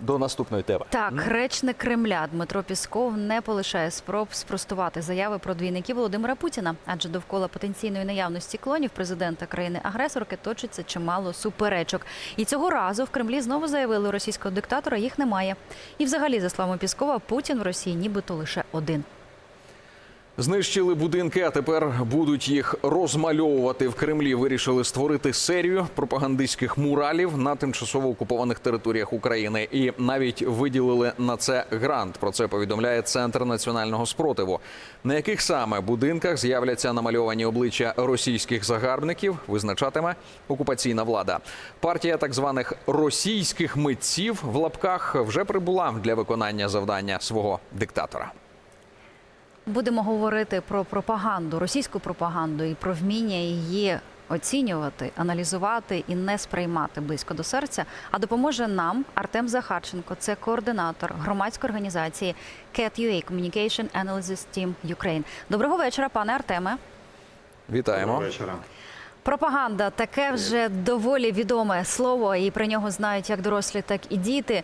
до наступної теми. Так, речник Кремля Дмитро Пісков не полишає спроб спростувати заяви про двійників Володимира Путіна, адже довкола потенційної наявності клонів президента країни-агресорки точиться чимало суперечок. І цього разу в Кремлі знову заявили, у російського диктатора їх немає. І, взагалі, за словами Піскова, Путін в Росії нібито лише один. Знищили будинки, а тепер будуть їх розмальовувати в Кремлі. Вирішили створити серію пропагандистських муралів на тимчасово окупованих територіях України і навіть виділили на це грант. Про це повідомляє Центр національного спротиву. На яких саме будинках з'являться намальовані обличчя російських загарбників, визначатиме окупаційна влада. Партія так званих російських митців в лапках вже прибула для виконання завдання свого диктатора. Будемо говорити про пропаганду, російську пропаганду і про вміння її оцінювати, аналізувати і не сприймати близько до серця. А допоможе нам Артем Захарченко, це координатор громадської організації CAT-UA – Communication Analysis Team Ukraine. Доброго вечора, пане Артеме. Вітаємо. Доброго вечора. Пропаганда таке вже доволі відоме слово, і про нього знають як дорослі, так і діти.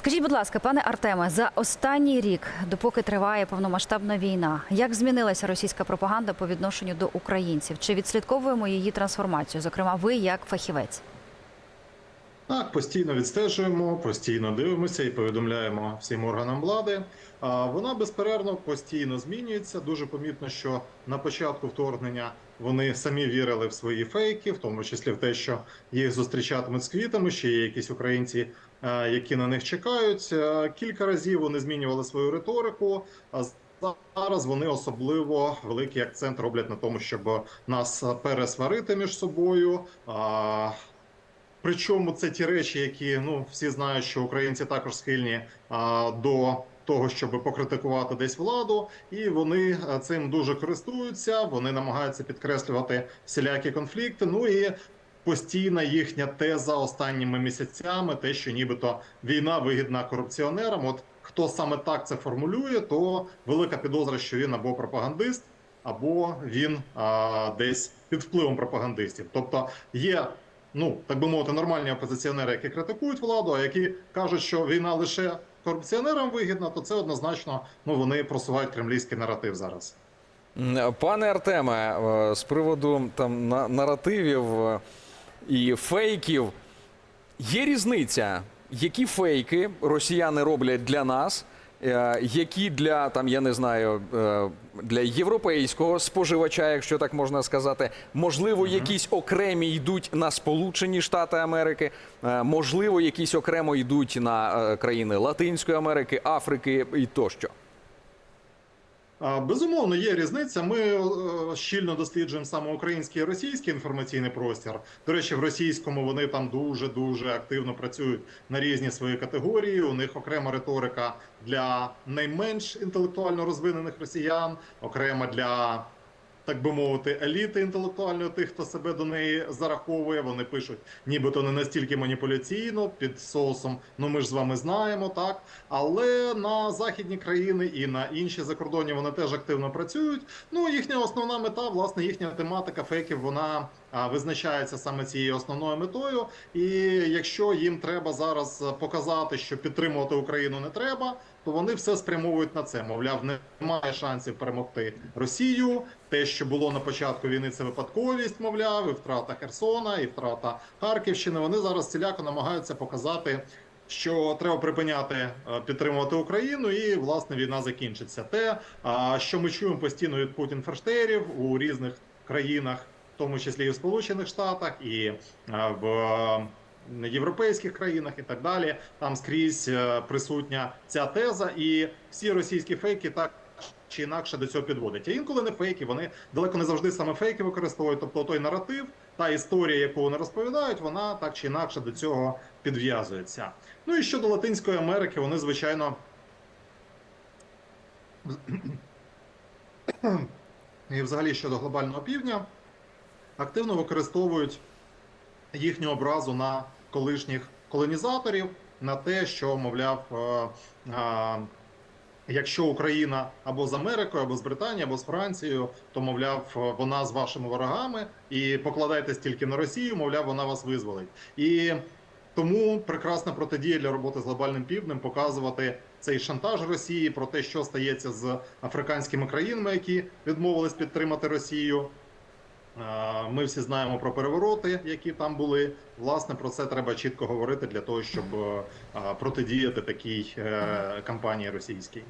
Скажіть, будь ласка, пане Артеме, за останній рік, допоки триває повномасштабна війна, як змінилася російська пропаганда по відношенню до українців? Чи відслідковуємо її трансформацію? Зокрема, ви як фахівець? Так, постійно відстежуємо, постійно дивимося і повідомляємо всім органам влади. А вона безперервно постійно змінюється. Дуже помітно, що на початку вторгнення вони самі вірили в свої фейки, в тому числі в те, що їх зустрічатимуть з квітами. Ще є якісь українці, е, які на них чекають. Е, Кілька разів вони змінювали свою риторику. А Зараз вони особливо великий акцент роблять на тому, щоб нас пересварити між собою. Причому це ті речі, які ну всі знають, що українці також схильні а, до того, щоб покритикувати десь владу, і вони цим дуже користуються. Вони намагаються підкреслювати всілякі конфлікти. Ну і постійна їхня теза останніми місяцями, те, що нібито війна вигідна корупціонерам. От хто саме так це формулює, то велика підозра, що він або пропагандист, або він а, десь під впливом пропагандистів. Тобто є ну так би мовити, нормальні опозиціонери, які критикують владу, а які кажуть, що війна лише корупціонерам вигідна, то це однозначно ну вони просувають кремлівський наратив зараз. Пане Артеме, е, з приводу там на- наративів е, і фейків, є різниця, які фейки росіяни роблять для нас, які для там, я не знаю, е, для європейського споживача, якщо так можна сказати, можливо, якісь окремі йдуть на Сполучені Штати Америки, е, можливо, якісь окремо йдуть на е, країни Латинської Америки, Африки і тощо. Безумовно, є різниця. Ми е, щільно досліджуємо саме український і російський інформаційний простір. До речі, в російському вони там дуже дуже активно працюють на різні свої категорії. У них окрема риторика для найменш інтелектуально розвинених росіян, окрема для. Так би мовити, еліти інтелектуальної, тих, хто себе до неї зараховує, вони пишуть, нібито не настільки маніпуляційно під соусом. Ну ми ж з вами знаємо, так. Але на західні країни і на інші закордонні вони теж активно працюють. Ну їхня основна мета, власне, їхня тематика фейків, вона визначається саме цією основною метою. І якщо їм треба зараз показати, що підтримувати Україну не треба, то вони все спрямовують на це. Мовляв, немає шансів перемогти Росію. Те, що було на початку війни, це випадковість, мовляв, і втрата Херсона, і втрата Харківщини. Вони зараз ціляко намагаються показати. Що треба припиняти е, підтримувати Україну, і власне війна закінчиться. Те, що ми чуємо постійно від Путін ферштерів у різних країнах, в тому числі і в Сполучених Штатах, і е, в європейських країнах, і так далі. Там скрізь е, присутня ця теза, і всі російські фейки так чи інакше до цього підводять. А інколи не фейки, вони далеко не завжди саме фейки використовують. Тобто той наратив, та історія, яку вони розповідають, вона так чи інакше до цього підв'язується. Ну і щодо Латинської Америки, вони звичайно. І взагалі щодо глобального півдня активно використовують їхню образу на колишніх колонізаторів, на те, що, мовляв, е, е, якщо Україна або з Америкою, або з Британією, або з Францією, то мовляв, вона з вашими ворогами, і покладайтесь тільки на Росію, мовляв, вона вас визволить. І тому прекрасна протидія для роботи з глобальним півднем показувати цей шантаж Росії про те, що стається з африканськими країнами, які відмовились підтримати Росію. Ми всі знаємо про перевороти, які там були. Власне, про це треба чітко говорити для того, щоб е, протидіяти такій е, кампанії російській.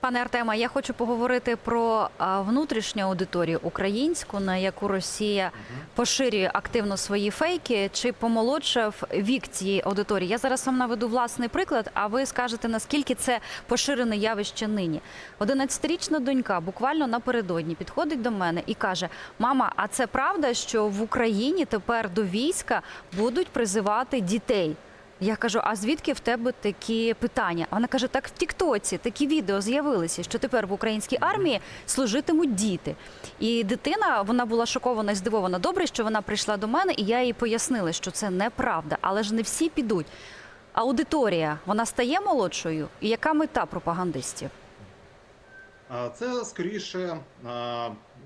Пане Артема, я хочу поговорити про внутрішню аудиторію українську, на яку Росія поширює активно свої фейки. Чи помолодшав вік цієї аудиторії? Я зараз вам наведу власний приклад, а ви скажете, наскільки це поширене явище нині. 11-річна донька буквально напередодні підходить до мене і каже: Мама, а це правда, що в Україні тепер до війська будуть призивати дітей? Я кажу, а звідки в тебе такі питання? Вона каже: так в Тіктоці такі відео з'явилися, що тепер в українській армії служитимуть діти. І дитина вона була шокована і здивована. Добре, що вона прийшла до мене, і я їй пояснила, що це неправда, але ж не всі підуть. Аудиторія вона стає молодшою, і яка мета пропагандистів? Це скоріше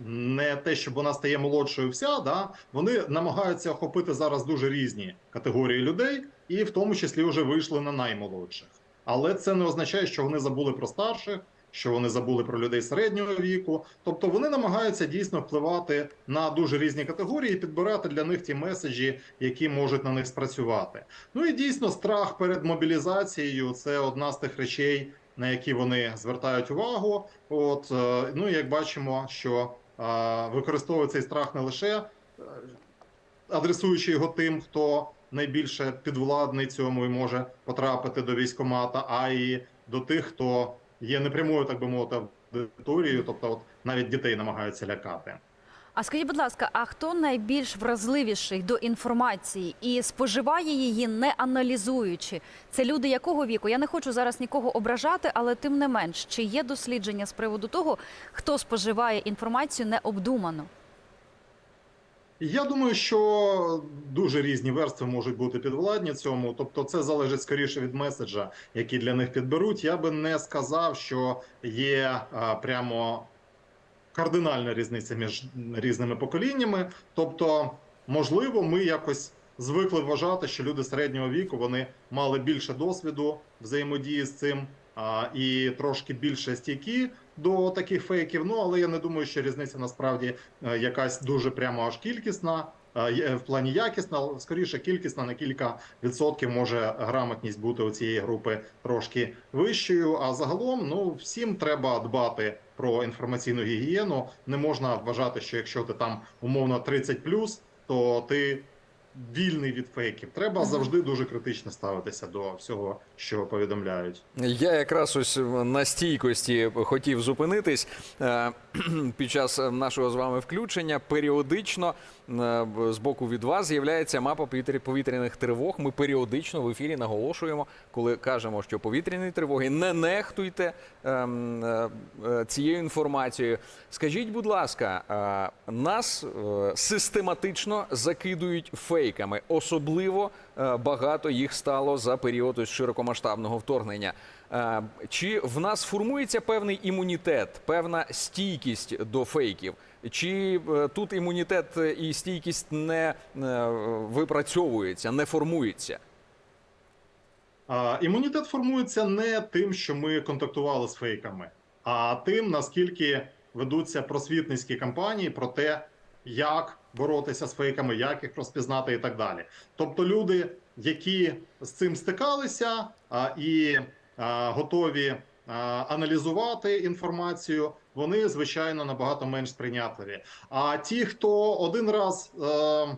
не те, щоб вона стає молодшою вся. Да? Вони намагаються охопити зараз дуже різні категорії людей, і в тому числі вже вийшли на наймолодших. Але це не означає, що вони забули про старших, що вони забули про людей середнього віку. Тобто вони намагаються дійсно впливати на дуже різні категорії і підбирати для них ті меседжі, які можуть на них спрацювати. Ну і дійсно страх перед мобілізацією це одна з тих речей, на які вони звертають увагу. От е, ну і як бачимо, що е, використовує цей страх не лише е, адресуючи його тим, хто найбільше підвладний цьому і може потрапити до військомата, а й до тих, хто є непрямою, так би мовити, аудиторією, тобто, от навіть дітей намагаються лякати. А скажіть, будь ласка, а хто найбільш вразливіший до інформації і споживає її не аналізуючи? Це люди якого віку? Я не хочу зараз нікого ображати, але тим не менш, чи є дослідження з приводу того, хто споживає інформацію необдумано? Я думаю, що дуже різні верстви можуть бути підвладні цьому. Тобто, це залежить скоріше від меседжа, який для них підберуть. Я би не сказав, що є а, прямо кардинальна різниця між різними поколіннями. Тобто, можливо, ми якось звикли вважати, що люди середнього віку вони мали більше досвіду взаємодії з цим а, і трошки більше стійкі до таких фейків. Ну але я не думаю, що різниця насправді е, якась дуже прямо аж кількісна. е, В плані якісна, скоріше кількісна на кілька відсотків може грамотність бути у цієї групи трошки вищою. А загалом, ну всім треба дбати про інформаційну гігієну. Не можна вважати, що якщо ти там умовно 30+, то ти вільний від фейків. Треба завжди дуже критично ставитися до всього, що повідомляють. Я якраз ось на стійкості хотів зупинитись Е, під час нашого з вами включення. Періодично з боку від вас з'являється мапа повітряних тривог. Ми періодично в ефірі наголошуємо, коли кажемо, що повітряні тривоги не нехтуйте ем, е, е, цією інформацією. Скажіть, будь ласка, е, нас систематично закидують фейками, особливо багато їх стало за період ось широкомасштабного вторгнення. Чи в нас формується певний імунітет, певна стійкість до фейків? Чи е, тут імунітет і стійкість не е, випрацьовується, не формується? Імунітет формується не тим, що ми контактували з фейками, а тим, наскільки ведуться просвітницькі кампанії про те, як боротися з фейками, як їх розпізнати і так далі. Тобто, люди, які з цим стикалися і готові аналізувати інформацію, вони звичайно набагато менш сприйнятливі. А ті, хто один раз. Е,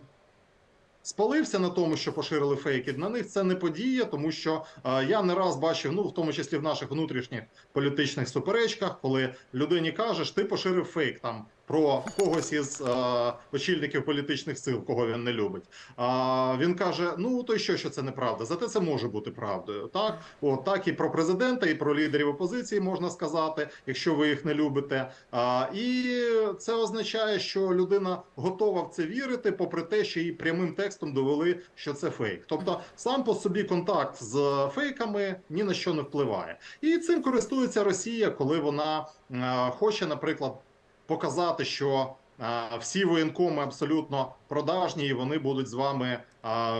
спалився на тому, що поширили фейки. На них це не подія, тому що е, я не раз бачив, ну в тому числі в наших внутрішніх політичних суперечках, коли людині кажеш, ти поширив фейк там про когось із е, очільників політичних сил, кого він не любить. А він каже: Ну то й що, що це неправда? Зате це може бути правдою. Так, от так і про президента, і про лідерів опозиції можна сказати, якщо ви їх не любите. А, і це означає, що людина готова в це вірити, попри те, що їй прямим текстом довели, що це фейк. Тобто, сам по собі контакт з фейками ні на що не впливає. І цим користується Росія, коли вона е, хоче, наприклад, показати, що всі воєнкоми абсолютно продажні, і вони будуть з вами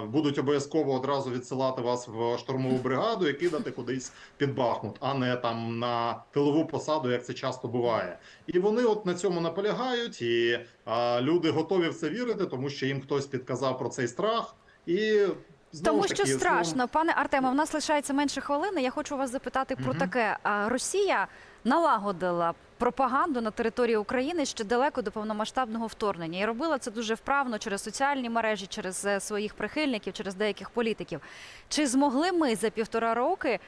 будуть обов'язково одразу відсилати вас в штурмову бригаду і кидати кудись під Бахмут, а не там на тилову посаду, як це часто буває. І вони от на цьому наполягають, і а, люди готові в це вірити, тому що їм хтось підказав про цей страх. І знову Тому що таки, страшно, пане Артеме, в нас лишається менше хвилини. Я хочу вас запитати про таке. Росія налагодила пропаганду на території України ще далеко до повномасштабного вторгнення і робила це дуже вправно через соціальні мережі, через е, своїх прихильників, через деяких політиків. Чи змогли ми за півтора роки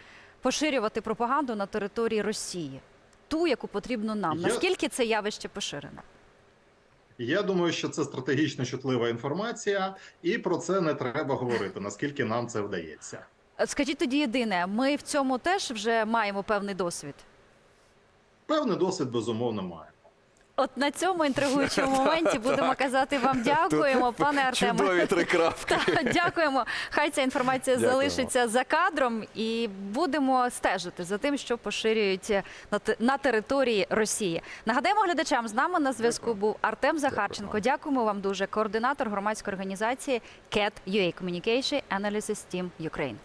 поширювати пропаганду на території Росії? Ту, яку потрібно нам. Наскільки це явище поширене? Я думаю, що це стратегічно чутлива інформація, і про це не треба говорити, наскільки нам це вдається. Е, Скажіть тоді єдине, ми в цьому теж вже маємо певний досвід. Певний досвід безумовно має. От на цьому інтригуючому моменті будемо казати вам дякуємо, пане Артеме. Чудові три крапки. Та, Дякуємо. Хай ця інформація Дякуємо. залишиться за кадром, і будемо стежити за тим, що поширюють на, те- на території Росії. Нагадаємо глядачам, з нами на зв'язку був Артем Захарченко. Дякуємо вам дуже. Координатор громадської організації CAT UA Communication Analysis Team Ukraine.